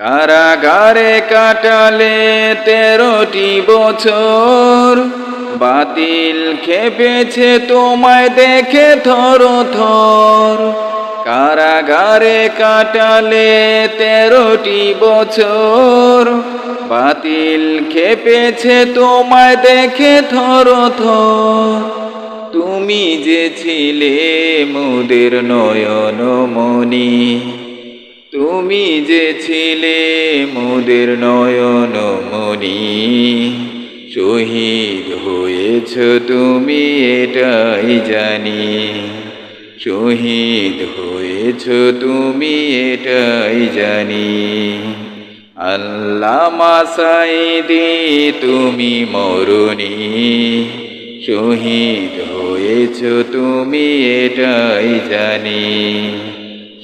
কারাগারে কাটালে তেরোটি বছর। বাতিল খেপেছে তোমায় দেখে থর থর। কারাগারে কাটালে তেরোটি বছর। বাতিল খেপেছে তোমায় দেখে থর থর। তুমি যে ছিলে মোদের নয়ন মনি তুমি যে ছিলে মোদের নয়ন মনি শহীদ হয়েছ তুমি এটাই জানি। শহীদ হয়েছ তুমি এটাই জানি। আল্লামা সাইদি তুমি মরণি, শহীদ হয়েছ তুমি এটাই জানি।